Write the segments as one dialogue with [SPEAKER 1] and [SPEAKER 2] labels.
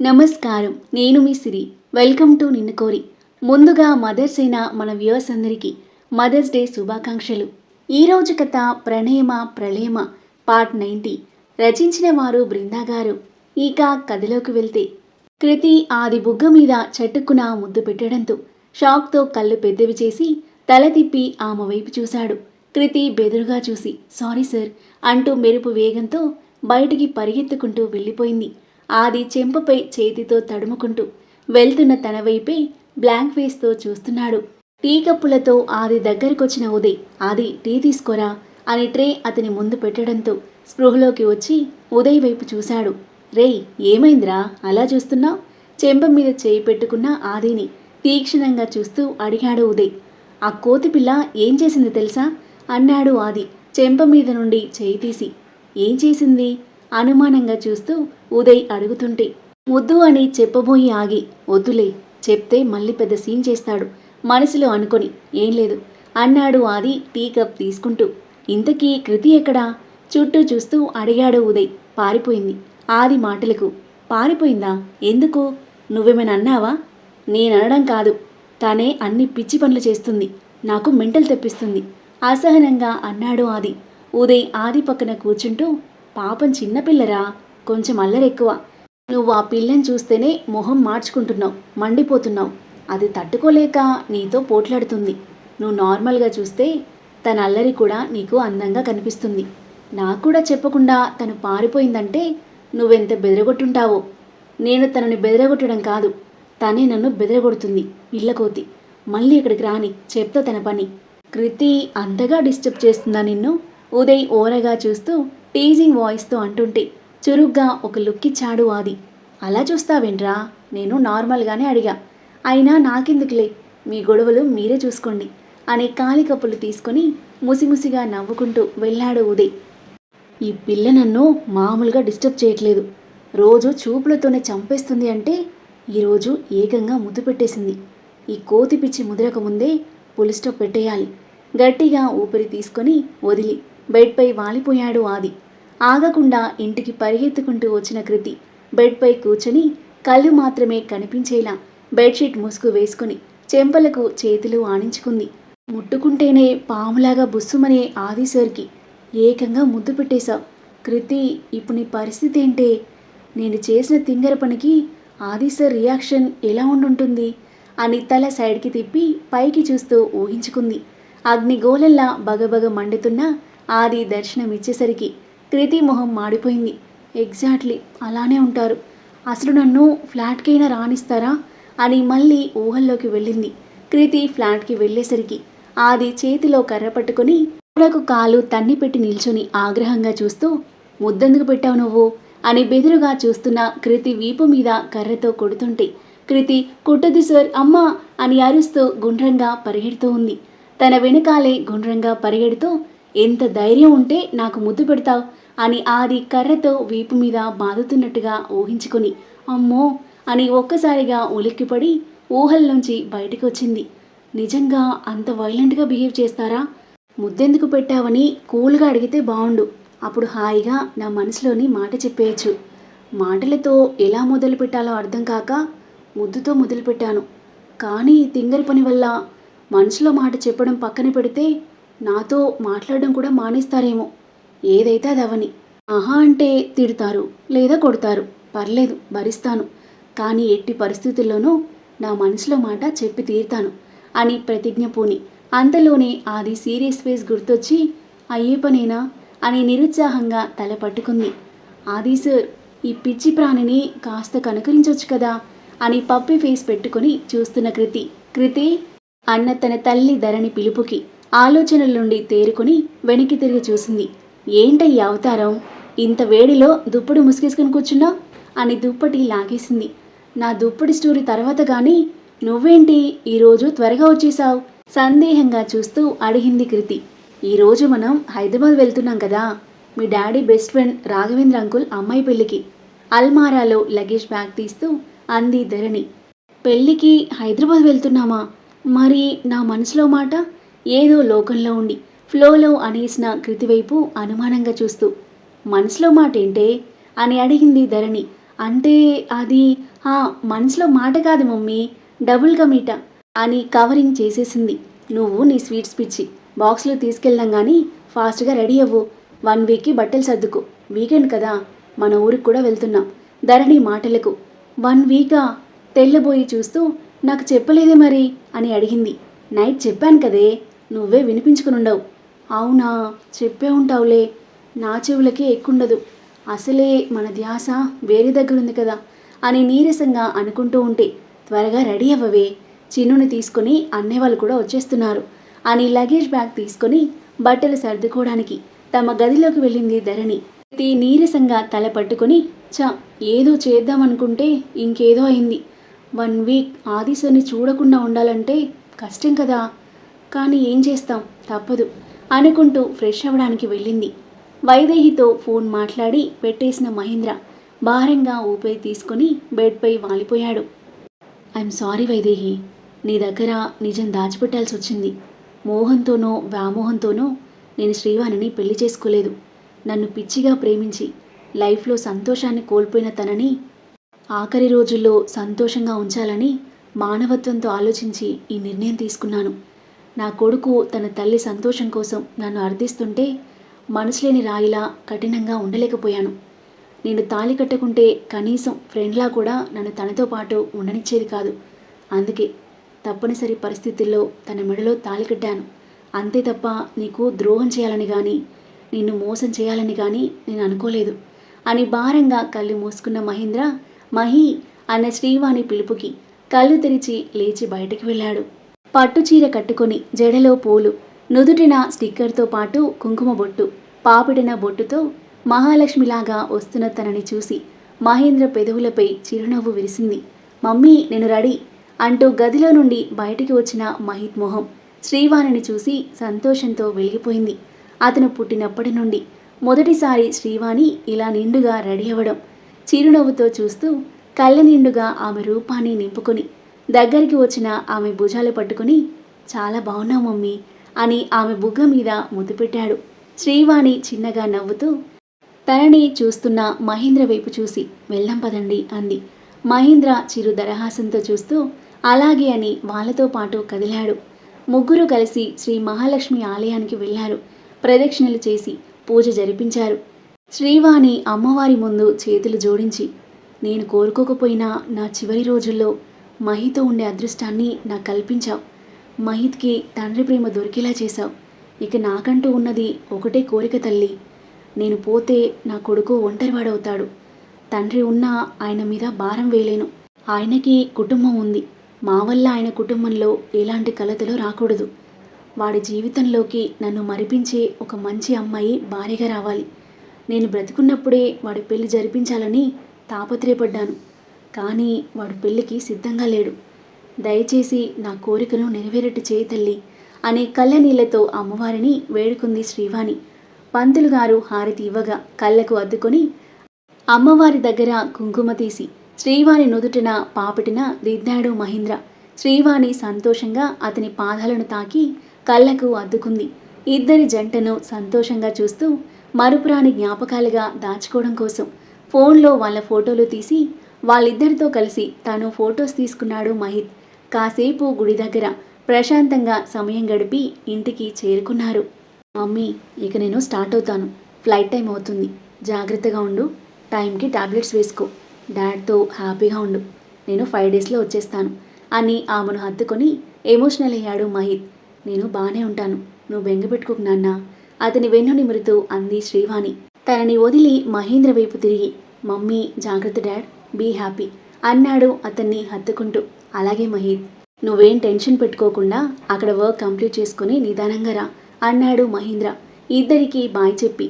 [SPEAKER 1] నమస్కారం. నేను మీ సిరి. Welcome to నిన్ను కోరి ముందుగా మదర్స్ అయిన మన వ్యూవర్స్ అందరికీ మదర్స్ డే శుభాకాంక్షలు. ఈరోజు కథ ప్రణయమ ప్రళయమ పార్ట్ నైంటీ. రచించిన వారు బృందా గారు. ఇక కథలోకి వెళ్తే. కృతి ఆది బుగ్గ మీద చెట్టుకున ముద్దు పెట్టడంతో షాక్తో కళ్ళు పెద్దవి చేసి తల తిప్పి ఆమె వైపు చూశాడు. కృతి బెదురుగా చూసి సారీ సార్ అంటూ మెరుపు వేగంతో బయటికి పరిగెత్తుకుంటూ వెళ్ళిపోయింది. ఆది చెంపపై చేతితో తడుముకుంటూ వెళ్తున్న తన వైపే బ్లాంక్ ఫేస్తో చూస్తున్నాడు. టీ కప్పులతో ఆది దగ్గరకొచ్చిన ఉదయ్ ఆది టీ తీసుకోరా అని ట్రే అతని ముందు పెట్టడంతో స్పృహలోకి వచ్చి ఉదయ్ వైపు చూశాడు. రేయ్ ఏమైందిరా? అలా చూస్తున్నావు? చెంప మీద చేయి పెట్టుకున్న ఆదిని తీక్షణంగా చూస్తూ అడిగాడు ఉదయ్. ఆ కోతి పిల్ల ఏం చేసింది తెలుసా? అన్నాడు ఆది చెంప మీద నుండి చేయి తీసి. ఏం చేసింది? అనుమానంగా చూస్తూ ఉదయ్ అడుగుతుంటే ముద్దు అని చెప్పబోయి ఆగి వద్దులే చెప్తే మళ్ళీ పెద్ద సీన్ చేస్తాడు మనసులో అనుకొని ఏం లేదు అన్నాడు ఆది టీ కప్ తీసుకుంటూ. ఇంతకీ కృతి ఎక్కడా? చుట్టూ చూస్తూ అడిగాడు ఉదయ్. పారిపోయింది. ఆది మాటలకు పారిపోయిందా? ఎందుకు? నువ్వేమైనా అన్నావా? నేననడం కాదు. తనే అన్ని పిచ్చి పనులు చేస్తుంది. నాకు మెంటల్ తెప్పిస్తుంది. అసహనంగా అన్నాడు ఆది. ఉదయ్ ఆది పక్కన కూర్చుంటూ పాపం చిన్నపిల్లరా కొంచెం అల్లరెక్కువ. నువ్వు ఆ పిల్లని చూస్తేనే మొహం మార్చుకుంటున్నావు మండిపోతున్నావు. అది తట్టుకోలేక నీతో పోట్లాడుతుంది. నువ్వు నార్మల్గా చూస్తే తన అల్లరి కూడా నీకు అందంగా కనిపిస్తుంది. నాకు కూడా చెప్పకుండా తను పారిపోయిందంటే నువ్వెంత బెదరగొట్టుంటావో. నేను తనని బెదరగొట్టడం కాదు తనే నన్ను బెదరగొడుతుంది పిల్లకోతి. మళ్ళీ ఇక్కడికి రాని చెప్తా తన పని. కృతి అంతగా డిస్టర్బ్ చేస్తుందా నిన్ను? ఉదయ్ ఓరగా చూస్తూ టీజింగ్ వాయిస్తో అంటుంటే చురుగ్గా ఒక లుక్ ఇచ్చాడు ఆది. అలా చూస్తావేంట్రా? నేను నార్మల్గానే అడిగా. అయినా నాకెందుకులే? మీ గొడవలు మీరే చూసుకోండి అనే కాలి కప్పులు తీసుకొని ముసిముసిగా నవ్వుకుంటూ వెళ్ళాడు ఉదయ్. ఈ పిల్ల నన్ను మామూలుగా డిస్టర్బ్ చేయట్లేదు. రోజు చూపులతోనే చంపేస్తుంది అంటే ఈరోజు ఏకంగా ముద్దు పెట్టేసింది. ఈ కోతి పిచ్చి ముదిరక ముందే పులి స్టాప్ పెట్టేయాలి. గట్టిగా ఊపిరి తీసుకొని వదిలి బెడ్పై వాలిపోయాడు ఆది. ఆగకుండా ఇంటికి పరిగెత్తుకుంటూ వచ్చిన కృతి బెడ్పై కూర్చొని కళ్ళు మాత్రమే కనిపించేలా బెడ్షీట్ ముసుగు వేసుకుని చెంపలకు చేతులు ఆనించుకుంది. ముట్టుకుంటేనే పాములాగా బుస్సుమనే ఆది ఏకంగా ముద్దు పెట్టేశావు. కృతి ఇప్పుడు నీ పరిస్థితి ఏంటే? నేను చేసిన తింగర పనికి ఆది రియాక్షన్ ఎలా ఉండుంటుంది? అని తల సైడ్కి తిప్పి పైకి చూస్తూ ఊహించుకుంది. అగ్నిగోళల్లా బగబగ మండుతున్న ఆది దర్శనం క్రితి మొహం మాడిపోయింది. ఎగ్జాక్ట్లీ అలానే ఉంటారు. అసలు నన్ను ఫ్లాట్కైనా రాణిస్తారా అని మళ్ళీ ఊహల్లోకి వెళ్ళింది. క్రితి ఫ్లాట్కి వెళ్ళేసరికి ఆది చేతిలో కర్ర పట్టుకొని గోడకు కాలు తన్ని పెట్టి నిల్చుని ఆగ్రహంగా చూస్తూ ముద్దెందుకు పెట్టావు నువ్వు? అని బెదురుగా చూస్తున్న కృతి వీపు మీద కర్రతో కొడుతుంటే కృతి కుట్టది సార్ అమ్మా అని అరుస్తూ గుండ్రంగా పరిగెడుతూ ఉంది. తన వెనకాలే గుండ్రంగా పరిగెడుతూ ఎంత ధైర్యం ఉంటే నాకు ముద్దు పెడతావు. అని ఆది కర్రతో వీపు మీద బాదుతున్నట్టుగా ఊహించుకొని అమ్మో! అని ఒక్కసారిగా ఉలిక్కిపడి ఊహల్లోంచి బయటకు వచ్చింది నిజంగా అంత వైలెంట్గా బిహేవ్ చేస్తారా? ముద్దెందుకు పెట్టావని కూల్గా అడిగితే బాగుండు అప్పుడు హాయిగా నా మనసులోని మాట చెప్పేయచ్చు. మాటలతో ఎలా మొదలు పెట్టాలో అర్థం కాక ముద్దుతో మొదలుపెట్టాను కానీ తింగరి పని వల్ల మనసులో మాట చెప్పడం పక్కన పెడితే నాతో మాట్లాడడం కూడా మానేస్తారేమో. ఏదైతే అది అవని. ఆహా అంటే తిడతారు లేదా కొడతారు. పర్లేదు భరిస్తాను. కానీ ఎట్టి పరిస్థితుల్లోనూ నా మనసులో మాట చెప్పి తీరుతాను అని ప్రతిజ్ఞ పూని. అంతలోనే ఆది సీరియస్ ఫేస్ గుర్తొచ్చి అయ్యే పనేనా అని నిరుత్సాహంగా తల పట్టుకుంది. ఆది సార్ ఈ పిచ్చి ప్రాణిని కాస్త కనుకరించవచ్చు కదా అని పప్పి ఫేస్ పెట్టుకుని చూస్తున్న కృతి. కృతి అన్న తన తల్లి ధరణి పిలుపుకి ఆలోచనల నుండి తేరుకొని వెనక్కి తిరిగి చూసింది. ఏంటయ్యి అవతారం? ఇంత వేడిలో దుప్పటి ముసుగేసుకుని కూర్చున్నావు? అని దుప్పటి లాగేసింది. నా దుప్పటి స్టోరీ తర్వాత కానీ నువ్వేంటి ఈరోజు త్వరగా వచ్చేసావు సందేహంగా చూస్తూ అడిగింది కృతి. ఈరోజు మనం హైదరాబాద్ వెళ్తున్నాం కదా? మీ daddy best friend Raghavendra uncle అమ్మాయి పెళ్ళికి. అల్మారాలో లగేజ్ బ్యాగ్ తీస్తూ అంది ధరణి. పెళ్ళికి హైదరాబాద్ వెళ్తున్నామా? మరి నా మనసులో మాట ఏదో లోకంలో ఉండి ఫ్లోలో అనేసిన కృతి వైపు అనుమానంగా చూస్తూ మనసులో మాట ఏంటే అని అడిగింది ధరణి. అంటే అది ఆ మనసులో మాట కాదు మమ్మీ డబుల్గా మీట అని కవరింగ్ చేసేసింది. నువ్వు నీ స్వీట్స్ పిచ్చి బాక్స్లో తీసుకెళ్దాం కానీ ఫాస్ట్గా రెడీ అవ్వు. వన్ వీక్కి బట్టలు సర్దుకో. వీకెండ్ కదా మన ఊరికి కూడా వెళ్తున్నాం. ధరణి మాటలకు వన్ వీకా? తెల్లబోయి చూస్తూ నాకు చెప్పలేదే మరి? అని అడిగింది. నైట్ చెప్పాను కదే నువ్వే వినిపించుకునుండవు. అవునా? చెప్పే ఉంటావులే. నా చెవులకి ఎక్కుండదు. అసలే మన ధ్యాస వేరే దగ్గర ఉంది కదా అని నీరసంగా అనుకుంటూ ఉంటే త్వరగా రెడీ అవ్వవే. చిన్నుని తీసుకొని అన్నయ్య వాళ్ళు కూడా వచ్చేస్తున్నారు. అని లగేజ్ బ్యాగ్ తీసుకొని బట్టలు సర్దుకోవడానికి తమ గదిలోకి వెళ్ళింది ధరణి. ప్రతి నీరసంగా తల పట్టుకొని చ ఏదో చేద్దామనుకుంటే ఇంకేదో అయింది. వన్ వీక్ ఆదిశని చూడకుండా ఉండాలంటే కష్టం కదా. కానీ ఏం చేస్తాం? తప్పదు. అనుకుంటూ ఫ్రెష్ అవ్వడానికి వెళ్ళింది. వైదేహితో ఫోన్ మాట్లాడి పెట్టేసిన మహేంద్ర భారంగా ఊపిరి తీసుకుని బెడ్పై వాలిపోయాడు. I'm sorry Vaidehi. నీ దగ్గర నిజం దాచిపెట్టాల్సి వచ్చింది. మోహంతోనో వ్యామోహంతోనో నేను శ్రీవాణిని పెళ్ళి చేసుకోలేదు. నన్ను పిచ్చిగా ప్రేమించి లైఫ్లో సంతోషాన్ని కోల్పోయిన తనని ఆఖరి రోజుల్లో సంతోషంగా ఉంచాలని మానవత్వంతో ఆలోచించి ఈ నిర్ణయం తీసుకున్నాను. నా కొడుకు తన తల్లి సంతోషం కోసం నన్ను అర్థిస్తుంటే మనసులేని రాయిలా కఠినంగా ఉండలేకపోయాను. నేను తాళి కట్టుకుంటే కనీసం ఫ్రెండ్లా కూడా నన్ను తనతో పాటు ఉండనిచ్చేది కాదు. అందుకే తప్పనిసరి పరిస్థితుల్లో తన మెడలో తాళి కట్టాను. అంతే తప్ప నీకు ద్రోహం చేయాలని కానీ నిన్ను మోసం చేయాలని కానీ నేను అనుకోలేదు. అని భారంగా కళ్ళు మూసుకున్న మహేంద్ర మహి అన్న శ్రీవాణి పిలుపుకి కళ్ళు తెరిచి లేచి బయటకు వెళ్ళాడు. పట్టు చీర కట్టుకొని జడలో పూలు నుదుటిన స్టిక్కర్తో పాటు కుంకుమ బొట్టు పాపిడిన బొట్టుతో మహాలక్ష్మిలాగా వస్తున్న తనని చూసి మహేంద్ర పెదవులపై చిరునవ్వు విరిసింది. మమ్మీ నేను రెడీ అంటూ గదిలో నుండి బయటికి వచ్చిన మహిత్ మొహం శ్రీవాణిని చూసి సంతోషంతో వెలిగిపోయింది. అతను పుట్టినప్పటి నుండి మొదటిసారి శ్రీవాణి ఇలా నిండుగా రెడీ అవ్వడం చిరునవ్వుతో చూస్తూ కళ్ళ నిండుగా ఆమె రూపాన్ని నింపుకొని దగ్గరికి వచ్చిన ఆమె భుజాలు పట్టుకుని చాలా బాగున్నావు మమ్మీ అని ఆమె బుగ్గ మీద ముద్దు పెట్టాడు. శ్రీవాణి చిన్నగా నవ్వుతూ తనని చూస్తున్న మహేంద్ర వైపు చూసి వెళ్ళం పదండి అంది. మహేంద్ర చిరు దరహాసంతో చూస్తూ అలాగే అని వాళ్ళతో పాటు కదిలాడు. ముగ్గురు కలిసి శ్రీ మహాలక్ష్మి ఆలయానికి వెళ్ళారు ప్రదక్షిణలు చేసి పూజ జరిపించారు. శ్రీవాణి అమ్మవారి ముందు చేతులు జోడించి నేను కోరుకోకపోయినా నా చివరి రోజుల్లో మహితో ఉండే అదృష్టాన్ని నాకు కల్పించావు. మహిత్కి తండ్రి ప్రేమ దొరికేలా చేశావు. ఇక నాకంటూ ఉన్నది ఒకటే కోరిక తల్లి. నేను పోతే నా కొడుకు ఒంటరివాడవుతాడు. తండ్రి ఉన్నా ఆయన మీద భారం వేయలేను. ఆయనకి కుటుంబం ఉంది. మా వల్ల ఆయన కుటుంబంలో ఎలాంటి కలతలు రాకూడదు. వాడి జీవితంలోకి నన్ను మరిపించే ఒక మంచి అమ్మాయి భార్యగా రావాలి. నేను బ్రతికున్నప్పుడే వాడి పెళ్ళి జరిపించాలని తాపత్రయపడ్డాను. కానీ వాడు పెళ్ళికి సిద్ధంగా లేడు. దయచేసి నా కోరికను నెరవేరట్టు చేయి తల్లి అనే కళ్ళనీళ్ళతో అమ్మవారిని వేడుకుంది శ్రీవాణి. పంతులు గారు హారతి ఇవ్వగా కళ్ళకు అద్దుకొని అమ్మవారి దగ్గర కుంకుమ తీసి శ్రీవాణి నుదుటిన పాపిటిన దిద్దాడు మహేంద్ర. శ్రీవాణి సంతోషంగా అతని పాదాలను తాకి కళ్ళకు అద్దుకుంది. ఇద్దరి జంటను సంతోషంగా చూస్తూ మరుపురాని జ్ఞాపకాలుగా దాచుకోవడం కోసం ఫోన్లో వాళ్ళ ఫోటోలు తీసి వాళ్ళిద్దరితో కలిసి తాను ఫొటోస్ తీసుకున్నాడు మహిత్. కాసేపు గుడి దగ్గర ప్రశాంతంగా సమయం గడిపి ఇంటికి చేరుకున్నారు. మమ్మీ ఇక నేను స్టార్ట్ అవుతాను. ఫ్లైట్ టైం అవుతుంది. జాగ్రత్తగా ఉండు. టైంకి టాబ్లెట్స్ వేసుకో. డాడ్తో హ్యాపీగా ఉండు. నేను ఫైవ్ డేస్లో వచ్చేస్తాను అని ఆమెను హత్తుకొని ఎమోషనల్ అయ్యాడు మహిత్. నేను బాగానే ఉంటాను. నువ్వు బెంగ పెట్టుకోకు నాన్న అతని వెన్ను నిమురుతూ అంది శ్రీవాణి. తనని వదిలి మహేంద్ర వైపు తిరిగి మమ్మీ జాగ్రత్త డాడ్. బీ హ్యాపీ అన్నాడు అతన్ని హత్తుకుంటూ. అలాగే మహీద్ నువ్వేం టెన్షన్ పెట్టుకోకుండా అక్కడ వర్క్ కంప్లీట్ చేసుకుని నిదానంగా రా అన్నాడు మహేంద్ర. ఇద్దరికీ బాయ్ చెప్పి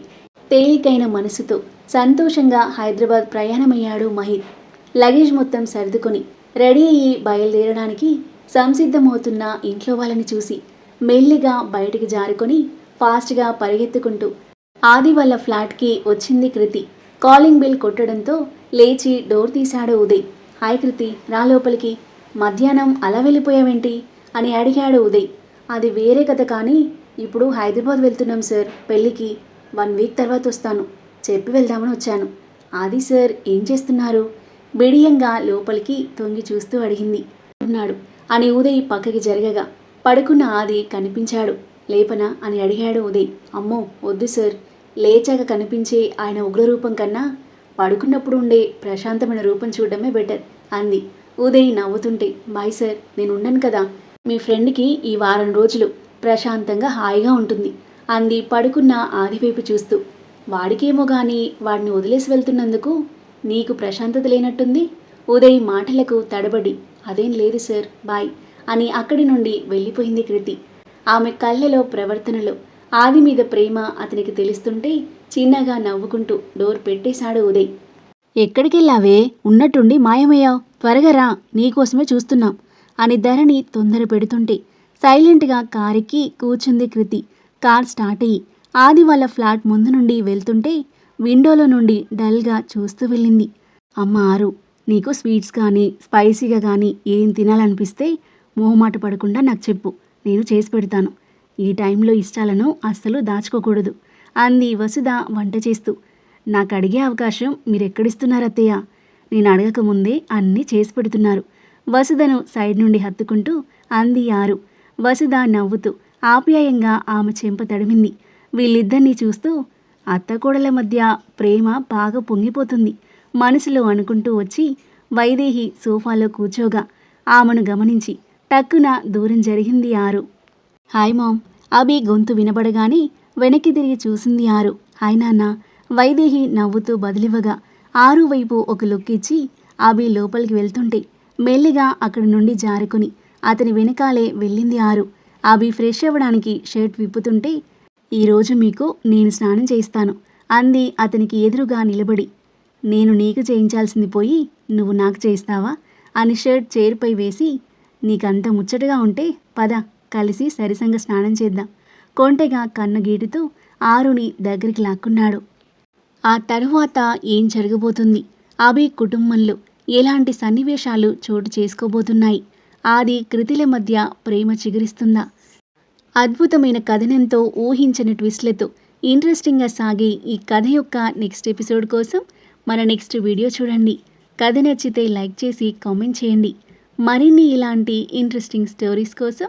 [SPEAKER 1] తేలికైన మనసుతో సంతోషంగా హైదరాబాద్ ప్రయాణమయ్యాడు మహిత్ లగేజ్ మొత్తం సర్దుకొని రెడీ అయ్యి బయలుదేరడానికి సంసిద్ధమవుతున్న ఇంట్లో వాళ్ళని చూసి మెల్లిగా బయటికి జారుకొని ఫాస్ట్గా పరిగెత్తుకుంటూ ఆది వాళ్ళ ఫ్లాట్కి వచ్చింది కృతి. కాలింగ్ బిల్ కొట్టడంతో లేచి డోర్ తీశాడు ఉదయ్. హాయ్ కృతి రా లోపలికి. మధ్యాహ్నం అలా వెళ్ళిపోయావేంటి? అని అడిగాడు ఉదయ్. అది వేరే కథ కానీ ఇప్పుడు హైదరాబాద్ వెళ్తున్నాం సార్ పెళ్ళికి. వన్ వీక్ తర్వాత వస్తాను. చెప్పి వెళ్దామని వచ్చాను. ఆది సార్ ఏం చేస్తున్నారు? బిడియంగా లోపలికి తొంగి చూస్తూ అడిగింది. ఉన్నాడు అని ఉదయ్ పక్కకి జరగగా. పడుకున్న ఆది కనిపించాడు. లేపనా? అని అడిగాడు ఉదయ్. అమ్మో వద్దు సార్. లేచాక కనిపించే ఆయన ఉగ్రరూపం కన్నా పడుకున్నప్పుడు ఉండే ప్రశాంతమైన రూపం చూడడమే బెటర్ అంది. ఉదయ్ నవ్వుతుంటే బాయ్ సార్ నేను ఉండను కదా. మీ ఫ్రెండ్కి ఈ వారం రోజులు ప్రశాంతంగా హాయిగా ఉంటుంది అంది పడుకున్న ఆదివైపు చూస్తూ. వాడికేమో గాని వాడిని వదిలేసి వెళ్తున్నందుకు నీకు ప్రశాంతత లేనట్టుంది? ఉదయ్ మాటలకు తడబడి అదేం లేదు సార్ బాయ్ అని అక్కడి నుండి వెళ్ళిపోయింది కృతి. ఆమె కళ్ళలో ప్రవర్తనలో ఆది మీద ప్రేమ అతనికి తెలుస్తుంటే చిన్నగా నవ్వుకుంటూ డోర్ పెట్టేశాడు ఉదయ్. ఎక్కడికెళ్ళావే? ఉన్నట్టుండి మాయమయ్యావు. త్వరగా రా. నీకోసమే చూస్తున్నాం అని ధరణి తొందర పెడుతుంటే సైలెంట్గా కారెక్కి కూర్చుంది కృతి. కార్ స్టార్ట్ అయ్యి ఆది వాళ్ళ ఫ్లాట్ ముందు నుండి వెళ్తుంటే విండోలో నుండి డల్గా చూస్తూ వెళ్ళింది. అమ్మ ఆరు నీకు స్వీట్స్ కానీ స్పైసీగా కానీ ఏం తినాలనిపిస్తే మొహమాట పడకుండా నాకు చెప్పు. నేను చేసి పెడతాను. ఈ టైంలో ఇష్టాలను అస్సలు దాచుకోకూడదు అంది వసుధ వంట చేస్తూ. నాకు అడిగే అవకాశం మీరెక్కడిస్తున్నారు అత్తయ్య నేను అడగకముందే అన్నీ చేసి పెడుతున్నారు. వసుధను సైడ్ నుండి హత్తుకుంటూ అంది ఆరు. వసుధ నవ్వుతూ ఆప్యాయంగా ఆమె చెంప తడిమింది. వీళ్ళిద్దరినీ చూస్తూ అత్తకోడల మధ్య ప్రేమ బాగా పొంగిపోతుంది. మనసులో అనుకుంటూ వచ్చి వైదేహి సోఫాలో కూర్చోగా. ఆమెను గమనించి టక్కున దూరం జరిగింది ఆరు. Hi ma'am. అభి గొంతు వినబడగానే వెనక్కి తిరిగి చూసింది ఆరు. హాయ్ నాన్న. వైదేహి నవ్వుతూ బదిలివ్వగా ఆరు వైపు ఒక లుక్ ఇచ్చి అభి లోపలికి వెళ్తుంటే మెల్లిగా అక్కడి నుండి జారుకుని అతని వెనకాలే వెళ్ళింది ఆరు. అభి ఫ్రెష్ అవ్వడానికి షర్ట్ విప్పుతుంటే ఈరోజు మీకు నేను స్నానం చేస్తాను అంది అతనికి ఎదురుగా నిలబడి. నేను నీకు చేయించాల్సింది పోయి నువ్వు నాకు చేయిస్తావా? అని షర్ట్ చైర్పై వేసి నీకంత ముచ్చటగా ఉంటే పద. కలిసి సరిసంగ స్నానం చేద్దాం. కొంటెగా కన్ను గీటుతూ ఆరుని దగ్గరికి లాక్కున్నాడు. ఆ తరువాత ఏం జరగబోతుంది? అభి కుటుంబంలో ఎలాంటి సన్నివేశాలు చోటు చేసుకోబోతున్నాయి? ఆది కృతిల మధ్య ప్రేమ చిగురిస్తుందా? అద్భుతమైన కథనంతో ఊహించని ట్విస్ట్లతో ఇంట్రెస్టింగ్గా సాగే ఈ కథ యొక్క నెక్స్ట్ ఎపిసోడ్ కోసం మన నెక్స్ట్ వీడియో చూడండి. కథ నచ్చితే లైక్ చేసి కామెంట్ చేయండి. మరిన్ని ఇలాంటి ఇంట్రెస్టింగ్ స్టోరీస్ కోసం